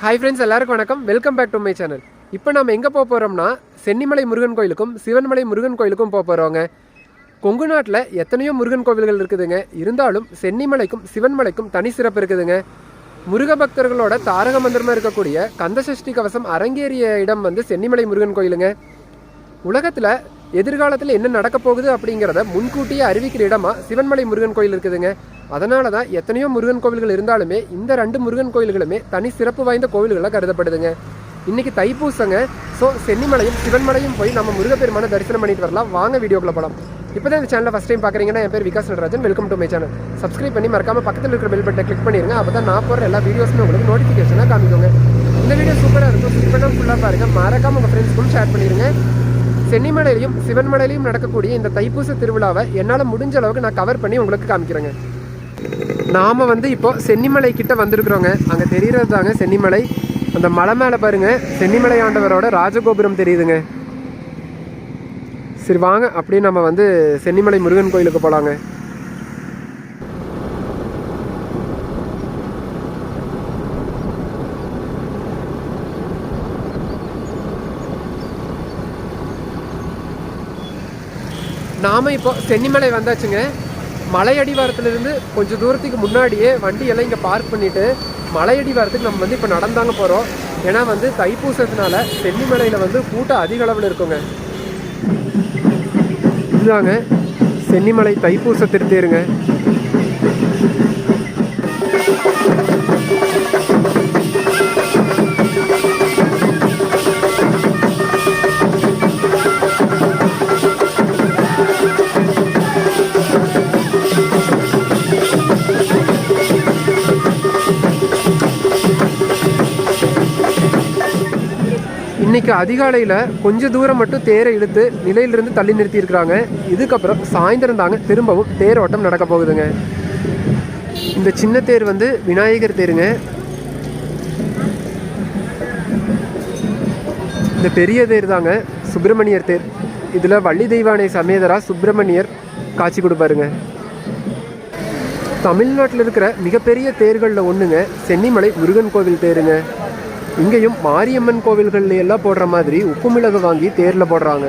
Hi friends எல்லாருக்கும் வணக்கம். Welcome back to my channel இப்போ நம்ம எங்கே போக போகிறோம்னா சென்னிமலை முருகன் கோயிலுக்கும் சிவன்மலை முருகன் கோயிலுக்கும் போக போகிறோங்க கொங்கு நாட்டில் எத்தனையோ முருகன் கோவில்கள் இருக்குதுங்க. இருந்தாலும் சென்னிமலைக்கும் சிவன்மலைக்கும் தனி சிறப்பு இருக்குதுங்க. முருக பக்தர்களோட தாரக மந்திரமாக இருக்கக்கூடிய கந்தசஷ்டி கவசம் அரங்கேறிய இடம் வந்து சென்னிமலை முருகன் கோயிலுங்க. உலகத்தில் எதிர்காலத்தில் என்ன நடக்க போகுது அப்படிங்கிறத முன்கூட்டியே அறிவிக்கிற இடமா சிவன்மலை முருகன் கோயில் இருக்குதுங்க. அதனால தான் எத்தனையோ முருகன் கோவில்கள் இருந்தாலுமே இந்த ரெண்டு முருகன் கோயில்களுமே தனி சிறப்பு வாய்ந்த கோவில்களாக கருதப்படுதுங்க. இன்னைக்கு தைப்பூசங்க. ஸோ சென்னிமலையும் சிவன்மலையும் போய் நம்ம முருகப்பெருமான தரிசனம் பண்ணிட்டு வரலாம். வாங்க வீடியோக்குள்ள போகலாம் இப்போ தான் இந்த சேனலை ஃபஸ்ட் டைம் பார்க்குறீங்கன்னா என் பேர் Vikas Natarajan. Welcome to my channel subscribe பண்ணி மறக்காமல் பக்கத்தில் இருக்கிற பெல் பட்டை கிளிக் பண்ணிருங்க. அப்போ தான் நான் போகிற எல்லா வீடியோஸுமே உங்களுக்கு நோட்டிஃபிகேஷனாக காமிக்கோங்க. இந்த வீடியோ சூப்பராக இருக்கும். ஸ்கிப் பண்ணாமல் ஃபுல்லாக பாருங்கள் மறக்காமல் உங்கள் ஃப்ரெண்ட்ஸ்க்கும் ஷேர் பண்ணிடுங்க சென்னிமலையிலையும் சிவன்மலையிலையும் நடக்கக்கூடிய இந்த தைப்பூச திருவிழாவை என்னால் முடிஞ்ச அளவுக்கு நான் கவர் பண்ணி உங்களுக்கு காமிக்கிறேங்க. நாம் வந்து இப்போ சென்னிமலை கிட்ட வந்திருக்கிறோங்க. அங்கே தெரிகிறது தாங்க சென்னிமலை. அந்த மலை மேலே பாருங்கள் சென்னிமலை ஆண்டவரோட ராஜகோபுரம் தெரியுதுங்க. சரி வாங்க. அப்படியே நம்ம வந்து சென்னிமலை முருகன் கோயிலுக்கு போகலாங்க நாம் இப்போ சென்னிமலை வந்தாச்சுங்க. மலையடிவாரத்துலேருந்து கொஞ்சம் தூரத்துக்கு முன்னாடியே வண்டியெல்லாம் இங்கே பார்க் பண்ணிவிட்டு மலையடிவாரத்துக்கு நம்ம வந்து இப்போ நடந்தாங்க போகிறோம் ஏன்னா வந்து தைப்பூசத்தினால சென்னிமலையில் வந்து கூட்டம் அதிக அளவில் இருக்குங்க. இதுதாங்க சென்னிமலை தைப்பூச திருத்தேருங்க. இன்னைக்கு அதிகாலையில் கொஞ்ச தூரம் மட்டும் தேரை இழுத்து நிலையிலிருந்து தள்ளி நிறுத்தி இருக்கிறாங்க இதுக்கப்புறம் சாயந்தரம் தாங்க திரும்பவும் தேரோட்டம் நடக்க போகுதுங்க. இந்த சின்ன தேர் வந்து விநாயகர் தேருங்க. இந்த பெரிய தேர் தாங்க சுப்பிரமணியர் தேர். இதில் வள்ளி தெய்வானை சமேதரா சுப்பிரமணியர் காட்சி கொடுப்பாருங்க. தமிழ்நாட்டில் இருக்கிற மிகப்பெரிய தேர்களில் ஒன்றுங்க சென்னிமலை முருகன் கோவில் தேருங்க. இங்கேயும் மாரியம்மன் கோவில்கள்ல எல்லாம் போடுற மாதிரி உப்பு மிளகு வாங்கி தேரில் போடுறாங்க.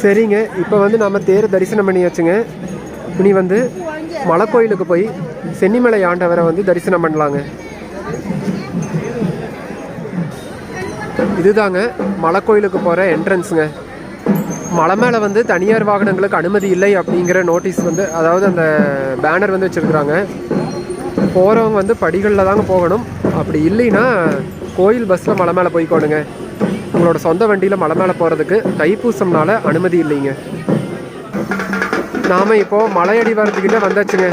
சரிங்க. இப்போ வந்து நம்ம தேர் தரிசனம் பண்ணியாச்சுங்க இனி வந்து மலை கோயிலுக்கு போய் சென்னிமலை ஆண்டவரை வந்து தரிசனம் பண்ணலாங்க. இதுதாங்க மலை கோயிலுக்கு போகிற என்ட்ரன்ஸுங்க. மலை மேலே வந்து தனியார் வாகனங்களுக்கு அனுமதி இல்லை அப்படிங்கிற நோட்டீஸ் வந்து அதாவது அந்த பேனர் வந்து வச்சுருக்குறாங்க. போகிறவங்க வந்து படிகளில் தாங்க போகணும். அப்படி இல்லைன்னா கோயில் பஸ்ஸில் மலை மேலே போய்க்கோணுங்க. உங்களோட சொந்த வண்டியில் மலை மேலே போகிறதுக்கு தைப்பூசம்னால அனுமதி இல்லைங்க. நாம் இப்போது மலையடி வரத்துக்கிட்ட வந்தாச்சுங்க.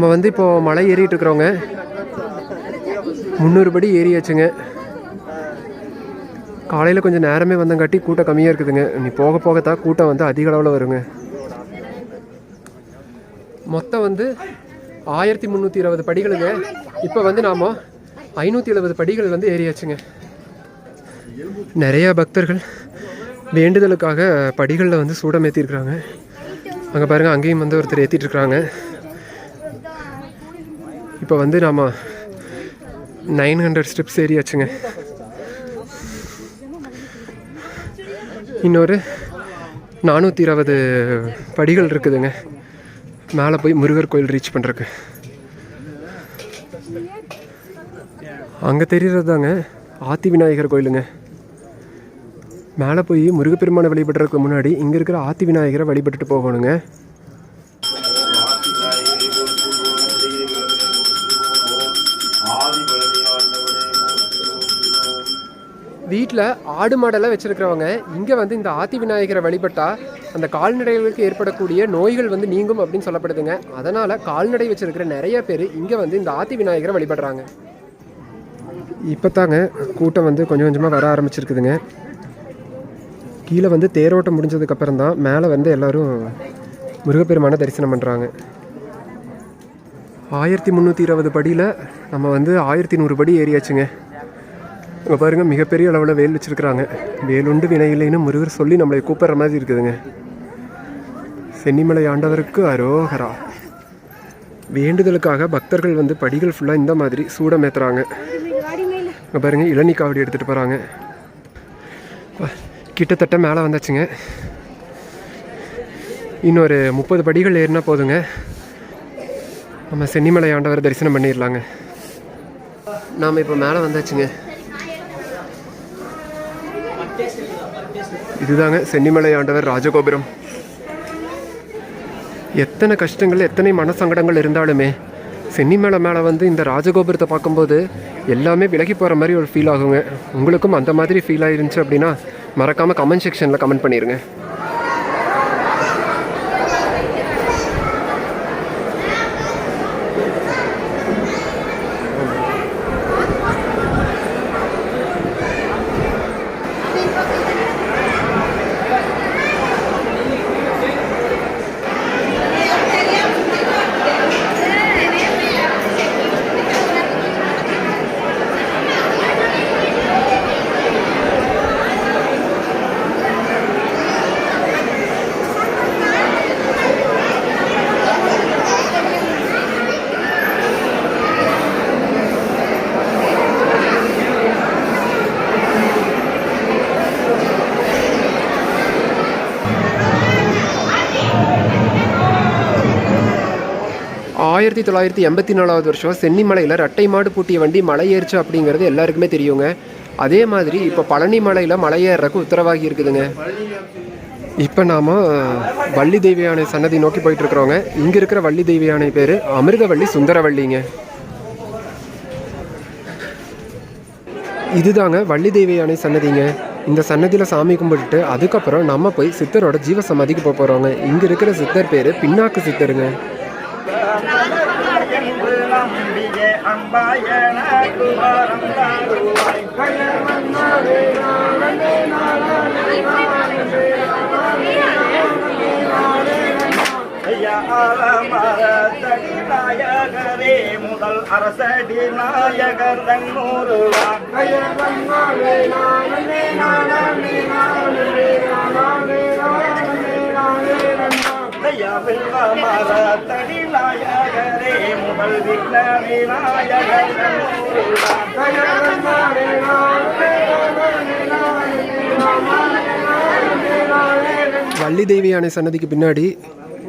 நம்ம வந்து இப்போது மலை ஏறிட்டு இருக்கிறோங்க முந்நூறு படி ஏறியாச்சுங்க. காலையில் கொஞ்சம் நேரமே வந்தங்காட்டி கூட்டம் கம்மியாக இருக்குதுங்க. நீ போக போகத்தான் கூட்டம் வந்து அதிக அளவில் வருங்க. மொத்தம் வந்து ஆயிரத்தி முந்நூற்றி இருபது படிகளுங்க. இப்போ வந்து நாம் ஐநூற்றி எழுபது படிகள் வந்து ஏறியாச்சுங்க. நிறைய பக்தர்கள் வேண்டுதலுக்காக படிகளில் வந்து சூடம் ஏற்றிருக்கிறாங்க அங்கே பாருங்கள் அங்கேயும் வந்து ஒருத்தர் ஏற்றிட்டுருக்குறாங்க இப்போ வந்து நாம் நைன் ஹண்ட்ரட் ஸ்டெப்ஸ் ஏறியாச்சுங்க. இன்னொரு நானூற்றி இருபது படிகள் இருக்குதுங்க. மேலே போய் முருகர் கோயில் ரீச் பண்ணுறக்கு அங்கே தெரிகிறது தாங்க ஆத்தி விநாயகர் கோயிலுங்க. மேலே போய் முருகப்பெருமானை வழிபடுறதுக்கு முன்னாடி இங்கே இருக்கிற ஆத்தி விநாயகரை வழிபட்டுட்டு போகணுங்க. வீட்டில் ஆடு மாடெல்லாம் வச்சுருக்கிறவங்க இங்கே வந்து இந்த ஆத்தி விநாயகரை வழிபட்டால் அந்த கால்நடைகளுக்கு ஏற்படக்கூடிய நோய்கள் வந்து நீங்கும் அப்படின்னு சொல்லப்படுதுங்க. அதனால் கால்நடை வச்சுருக்கிற நிறைய பேர் இங்கே வந்து இந்த ஆத்தி விநாயகரை வழிபடுறாங்க. இப்போ தாங்க கூட்டம் வந்து கொஞ்சம் கொஞ்சமாக வர ஆரம்பிச்சிருக்குதுங்க. கீழே வந்து தேரோட்டம் முடிஞ்சதுக்கப்புறம் தான் மேலே வந்து எல்லோரும் முருகப்பெருமானை தரிசனம் பண்ணுறாங்க ஆயிரத்தி முந்நூற்றி இருபது படியில் நம்ம வந்து ஆயிரத்தி நூறு படி ஏறியாச்சுங்க. இங்கே பாருங்கள் மிகப்பெரிய அளவில் வேல் வச்சுருக்குறாங்க. வேலுண்டு வினையில்லைன்னு முருகர் சொல்லி நம்மளை கூப்பிட்ற மாதிரி இருக்குதுங்க. சென்னிமலை ஆண்டவருக்கு அரோகரா. வேண்டுதலுக்காக பக்தர்கள் வந்து படிகள் ஃபுல்லாக இந்த மாதிரி சூடமேத்துறாங்க. இங்கே பாருங்கள் இளநீ காவடி எடுத்துகிட்டு போகிறாங்க கிட்டத்தட்ட மேலே வந்தாச்சுங்க. இன்னொரு முப்பது படிகள் ஏறினா போதுங்க. நம்ம சென்னிமலை ஆண்டவர் தரிசனம் பண்ணிடலாங்க நாம் இப்போ மேலே வந்தாச்சுங்க. இதுதாங்க சென்னிமலை ஆண்டவர் ராஜகோபுரம். எத்தனை கஷ்டங்கள் எத்தனை மனசங்கடங்கள் இருந்தாலுமே சென்னிமலை மேலே வந்து இந்த ராஜகோபுரத்தை பார்க்கும்போது எல்லாமே விலகி போகிற மாதிரி ஒரு ஃபீல் ஆகுங்க. உங்களுக்கும் அந்த மாதிரி ஃபீல் ஆயிருந்துச்சு அப்படின்னா மறக்காமல் கமெண்ட் செக்ஷனில் கமெண்ட் பண்ணிடுங்க ஆயிரத்தி தொள்ளாயிரத்தி எண்பத்தி நாலாவது வருஷம் சென்னிமலையில் ரட்டை மாடு பூட்டிய வண்டி மலை ஏறிச்சு அப்படிங்கிறது எல்லாருக்குமே தெரியுங்க. அதே மாதிரி இப்போ பழனி மலையில் மலை ஏறுறக்கு உத்தரவாகி இருக்குதுங்க. இப்போ நாம் வள்ளி தெய்வ யானை சன்னதி நோக்கி போயிட்டுருக்குறோங்க. இங்கே இருக்கிற வள்ளி தெய்வ யானை பேர் அமிர்தவள்ளி சுந்தரவள்ளிங்க. இதுதாங்க வள்ளி தெய்வ யானை சன்னதிங்க. இந்த சன்னதியில் சாமி கும்பிட்டுட்டு அதுக்கப்புறம் நம்ம போய் சித்தரோட ஜீவ சமாதிக்கு போக போகிறோங்க இங்கே இருக்கிற சித்தர் பேர் பின்னாக்கு சித்தருங்க. என்று நம்பிய அம்பாயன குமாரம் தாருவாய் நாயகரே முதல் அரசடி நாயகர் தன்னூருவான் தடி நாயகரே முதல் விக்ன விநாயகர் வள்ளி தேவி யானை சன்னதிக்கு பின்னாடி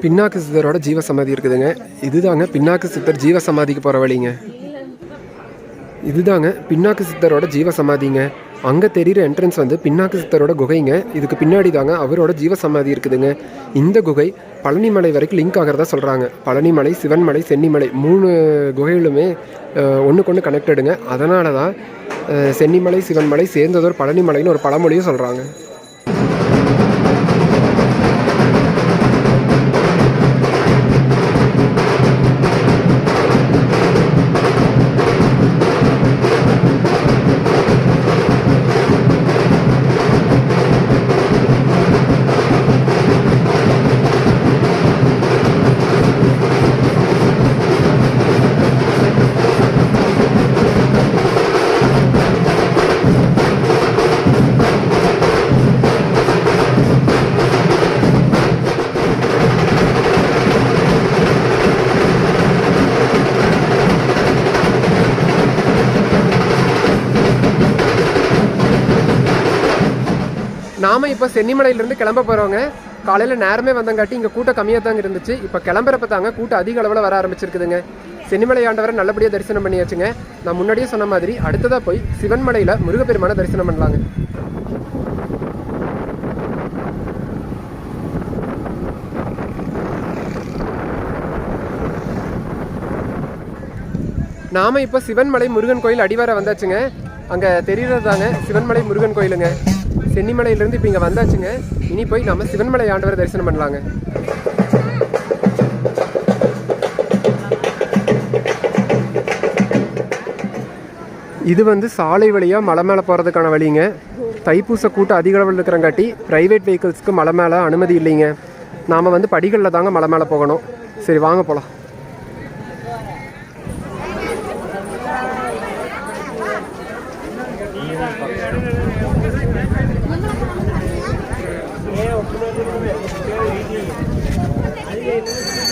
பின்னாக்கு சித்தரோட ஜீவ சமாதி இருக்குதுங்க. இதுதாங்க பின்னாக்கு சித்தர் ஜீவ சமாதிக்கு போகிற வழிங்க. இதுதாங்க பின்னாக்கு சித்தரோட ஜீவ சமாதிங்க அங்கே தெரிகிற என்ட்ரன்ஸ் வந்து பின்னாக்கு சித்தரோட குகைங்க. இதுக்கு பின்னாடி தாங்க அவரோட ஜீவ சமாதி இருக்குதுங்க. இந்த குகை பழனிமலை வரைக்கும் லிங்க் ஆகிறதா சொல்கிறாங்க பழனிமலை சிவன்மலை சென்னிமலை மூணு குகைகளுமே ஒன்று கொண்டு கனெக்டடுங்க அதனால தான் சென்னிமலை சிவன்மலை சேர்ந்ததோர் பழனிமலைன்னு ஒரு பழமொழியும் சொல்கிறாங்க நாம இப்போ சென்னிமலையிலேருந்து கிளம்ப போகிறவங்க காலையில் நேரமே வந்தங்காட்டி இங்கே கூட்டம் கம்மியாக தாங்க இருந்துச்சு. இப்போ கிளம்புறப்ப தாங்க கூட்டம் அதிக அளவில் வர ஆரம்பிச்சிருக்குதுங்க. சென்னிமலை ஆண்டவரை நல்லபடியாக தரிசனம் பண்ணியாச்சுங்க. நான் முன்னாடியே சொன்ன மாதிரி அடுத்ததாக போய் சிவன்மலையில் முருகப்பெருமான தரிசனம் பண்ணலாங்க. நாம இப்போ சிவன்மலை முருகன் கோயில் அடிவார வந்தாச்சுங்க. அங்கே தெரிகிறது தாங்க சிவன்மலை முருகன் கோயிலுங்க. சென்னிமலையிலேருந்து இப்போ இங்கே வந்தாச்சுங்க. இனி போய் நம்ம சிவன்மலை ஆண்டவரை தரிசனம் பண்ணலாங்க. இது வந்து சாலை வழியாக மலை மேலே போகிறதுக்கான வழிங்க. தைப்பூச கூட்டம் அதிக அளவில் இருக்கிறங்காட்டி ப்ரைவேட் வெஹிக்கிள்ஸ்க்கு மலை மேலே அனுமதி இல்லைங்க. நாம் வந்து படிகளில் தாங்க மலை மேலே போகணும். சரி வாங்க போகலாம்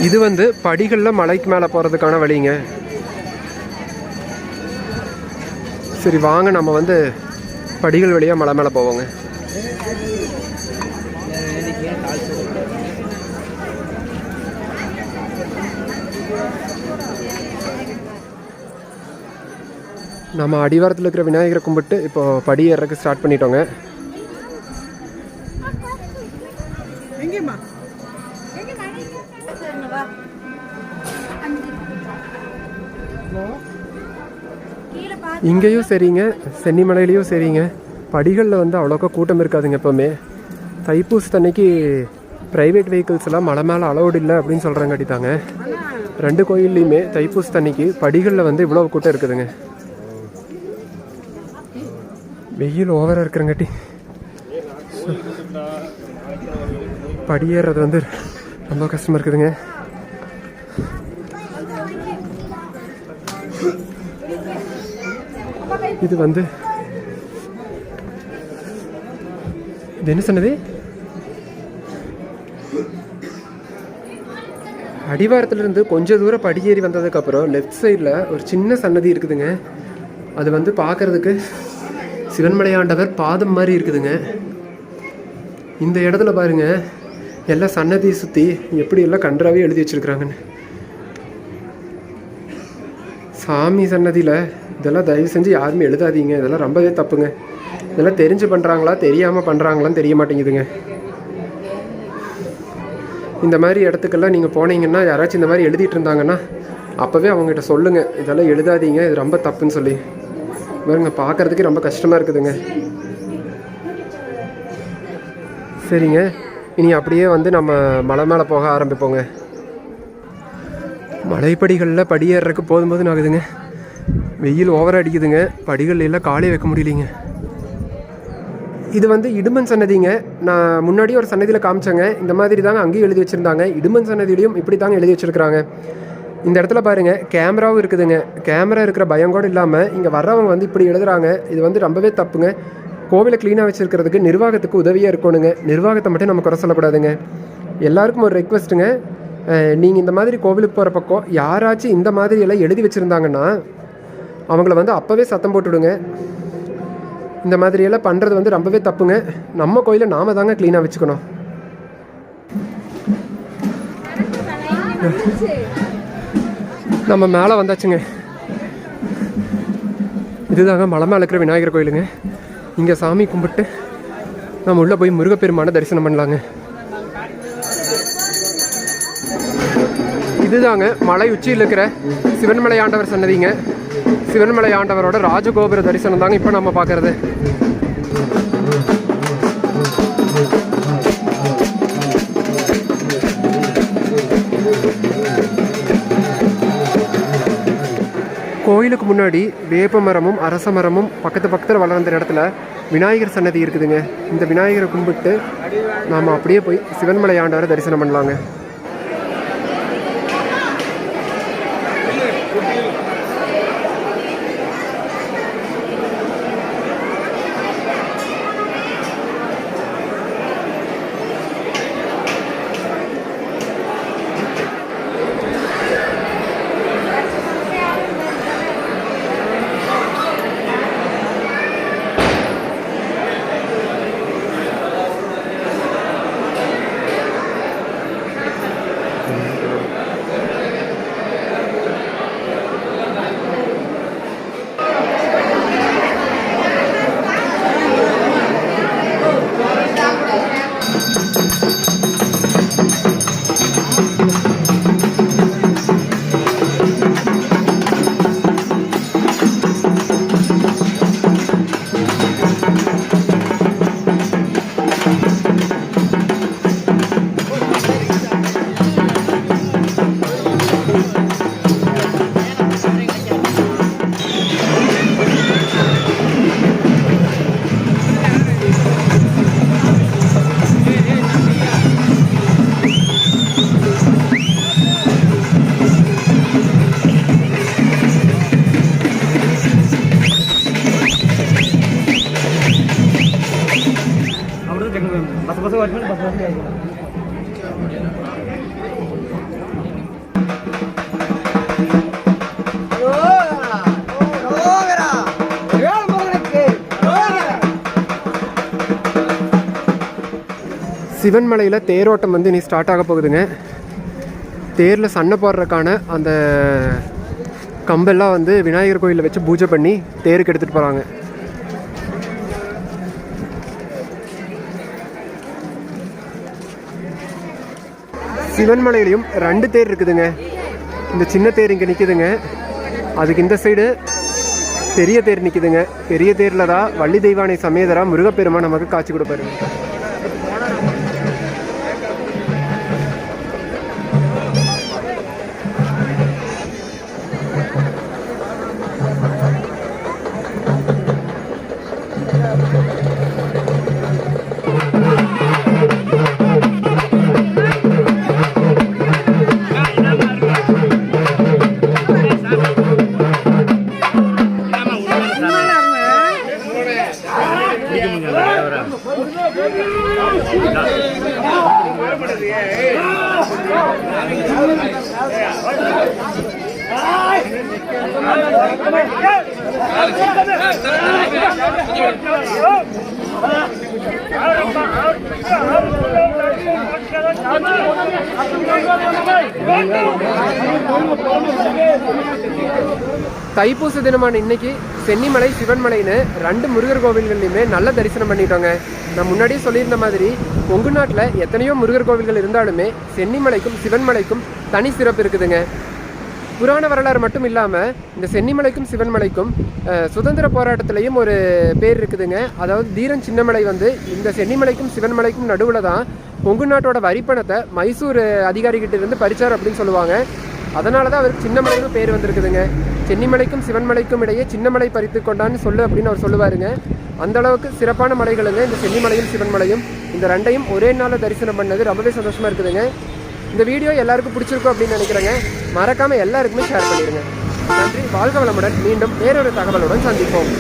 இது வந்து படிகளில் மலைக்கு மேலே போகிறதுக்கான வழிங்க. சரி வாங்க நம்ம வந்து படிகள் வழியாக மலை மேலே போவோங்க. நம்ம அடிவாரத்தில் இருக்கிற விநாயகரை கும்பிட்டு இப்போ படி ஏறக்கு ஸ்டார்ட் பண்ணிட்டோங்க. இங்கேயும் சரிங்க சென்னிமலையிலையும் சரிங்க. படிகளில் வந்து அவ்வளோக்கா கூட்டம் இருக்காதுங்க எப்போவுமே. தைப்பூசத்தன்னைக்கு ப்ரைவேட் வெஹிக்கிள்ஸ்லாம் மலை மேலே அலௌடு இல்லை அப்படின்னு சொல்கிறாங்காட்டி தாங்க ரெண்டு கோயில்லையுமே தைப்பூசத்தன்னைக்கு படிகளில் வந்து இவ்வளோ கூட்டம் இருக்குதுங்க. வெயில் ஓவராக இருக்கிறங்காட்டி. படியேறது வந்து ரொம்ப கஷ்டமாக இருக்குதுங்க. இது வந்து இது என்ன சொன்னது? அடிவாரத்துலேருந்து கொஞ்சம் தூரம் படியேறி வந்ததுக்கப்புறம் லெஃப்ட் சைடில் ஒரு சின்ன சன்னதி இருக்குதுங்க. அது வந்து பார்க்கறதுக்கு சிவன்மலையாண்டவர் பாதம் மாதிரி இருக்குதுங்க. இந்த இடத்துல பாருங்க எல்லாம் சன்னதியை சுற்றி எப்படி எல்லாம் கன்றாவே எழுதி வச்சிருக்கிறாங்கன்னு. சாமி சன்னதியில் இதெல்லாம் தயவு செஞ்சு யாருமே எழுதாதீங்க. இதெல்லாம் ரொம்பவே தப்புங்க. இதெல்லாம் தெரிஞ்சு பண்ணுறாங்களா தெரியாமல் பண்ணுறாங்களான்னு தெரிய மாட்டேங்குதுங்க. இந்த மாதிரி இடத்துக்கெல்லாம் நீங்கள் போனீங்கன்னா யாராச்சும் இந்த மாதிரி எழுதிட்டு இருந்தாங்கன்னா அப்போவே அவங்ககிட்ட சொல்லுங்கள் இதெல்லாம் எழுதாதீங்க இது ரொம்ப தப்புன்னு சொல்லி. பாருங்க பார்க்கறதுக்கே ரொம்ப கஷ்டமாக இருக்குதுங்க. சரிங்க. இனி அப்படியே வந்து நம்ம மலை மேலே போக ஆரம்பிப்போங்க. மலைப்படிகளில் படியேறக்கு போதும் போதும் ஆகுதுங்க. வெயில் ஓவராக அடிக்குதுங்க. படிகள் எல்லாம் காலே வைக்க முடியலைங்க. இது வந்து இடுமன் சன்னதிங்க. நான் முன்னாடி ஒரு சன்னதியில் காமிச்சேங்க. இந்த மாதிரி தாங்க அங்கேயும் எழுதி வச்சுருந்தாங்க. இடுமன் சன்னதியிலையும் இப்படி தாங்க எழுதி வச்சுருக்குறாங்க. இந்த இடத்துல பாருங்க கேமராவும் இருக்குதுங்க. கேமரா இருக்கிற பயம் கூட இல்லாமல் இங்கே வர்றவங்க வந்து இப்படி எழுதுறாங்க. இது வந்து ரொம்பவே தப்புங்க. கோவிலை க்ளீனாக வச்சுருக்கிறதுக்கு நிர்வாகத்துக்கு உதவியாக இருக்கணுங்க. நிர்வாகத்தை மட்டும் நம்ம குறை சொல்லக்கூடாதுங்க. எல்லாருக்கும் ஒரு ரெக்வஸ்ட்டுங்க நீங்கள் இந்த மாதிரி கோவிலுக்கு போகிற பக்கம் யாராச்சும் இந்த மாதிரி எல்லாம் எழுதி வச்சுருந்தாங்கன்னா அவங்கள வந்து அப்போவே சத்தம் போட்டுவிடுங்க இந்த மாதிரியெல்லாம் பண்ணுறது வந்து ரொம்பவே தப்புங்க. நம்ம கோயிலை நாம தாங்க க்ளீனாக வச்சுக்கணும். நம்ம மேலே வந்தாச்சுங்க. இதுதாங்க மலை மேலே இருக்கிற விநாயகர் கோயிலுங்க. இங்கே சாமி கும்பிட்டு நம்ம உள்ளே போய் முருகப்பெருமான தரிசனம் பண்ணலாங்க. இதுதாங்க மலை உச்சியில் இருக்கிற சிவன்மலை ஆண்டவர் சன்னதிங்க. சிவன்மலை ஆண்டவரோட ராஜகோபுர தரிசனம் தாங்க இப்போ நம்ம பார்க்கறது கோயிலுக்கு முன்னாடி வேப்ப மரமும் அரச மரமும் பக்கத்து பக்கத்தில் வளர்ந்த இடத்துல விநாயகர் சன்னதி இருக்குதுங்க. இந்த விநாயகரை கும்பிட்டு நாம் அப்படியே போய் சிவன்மலை ஆண்டவரை தரிசனம் பண்ணலாங்க. சிவன்மலையில் தேரோட்டம் வந்து இனி ஸ்டார்ட் ஆக போகுதுங்க. தேரில் சண்டை போடுறதுக்கான அந்த கம்பெல்லாம் வந்து விநாயகர் கோயிலில் வச்சு பூஜை பண்ணி தேருக்கு எடுத்துகிட்டு போகிறாங்க சிவன்மலையிலையும் ரெண்டு தேர் இருக்குதுங்க. இந்த சின்ன தேர் இங்கே நிற்குதுங்க அதுக்கு இந்த சைடு பெரிய தேர் நிற்குதுங்க பெரிய தேரில் தான் வள்ளி தெய்வானை சமேதரா முருகப்பெருமா நமக்கு காட்சி கொடுப்பாருங்க தைப்பூச தினமான இன்னைக்கு சென்னிமலை சிவன்மலைன்னு ரெண்டு முருகர் கோவில்கள்லையுமே நல்ல தரிசனம் பண்ணிட்டோங்க. நான் முன்னாடியே சொல்லியிருந்த மாதிரி கொங்கு நாட்டில் எத்தனையோ முருகர் கோவில்கள் இருந்தாலுமே சென்னிமலைக்கும் சிவன்மலைக்கும் தனி சிறப்பு இருக்குதுங்க. புராண வரலாறு மட்டும் இல்லாமல் இந்த சென்னிமலைக்கும் சிவன்மலைக்கும் சுதந்திர போராட்டத்திலையும் ஒரு பேர் இருக்குதுங்க. அதாவது தீரன் சின்னமலை வந்து இந்த சென்னிமலைக்கும் சிவன்மலைக்கும் நடுவில் தான் கொங்கு நாட்டோட வரிப்பணத்தை மைசூர் அதிகாரிகிட்ட இருந்து பறிச்சார் அப்படின்னு சொல்லுவாங்க. அதனால தான் அவருக்கு சின்னமலைன்னு பேர் வந்திருக்குதுங்க. சென்னிமலைக்கும் சிவன்மலைக்கும் இடையே சின்னமலை பறித்து கொண்டான்னு சொல்லு அப்படின்னு அவர் சொல்லுவாருங்க. அந்த அளவுக்கு சிறப்பான மலைகளுங்க. இந்த சென்னிமலையும் சிவன்மலையும் இந்த ரெண்டையும் ஒரே நாளில் தரிசனம் பண்ணது ரொம்பவே சந்தோஷமாக இருக்குதுங்க. இந்த வீடியோ எல்லாருக்கும் பிடிச்சிருக்கும் அப்படின்னு நினைக்கிறேங்க. மறக்காமல் எல்லாருக்குமே ஷேர் பண்ணிடுங்க. நன்றி. வாழ்க வளமுடன். மீண்டும் வேறொரு தகவலுடன் சந்திப்போம்.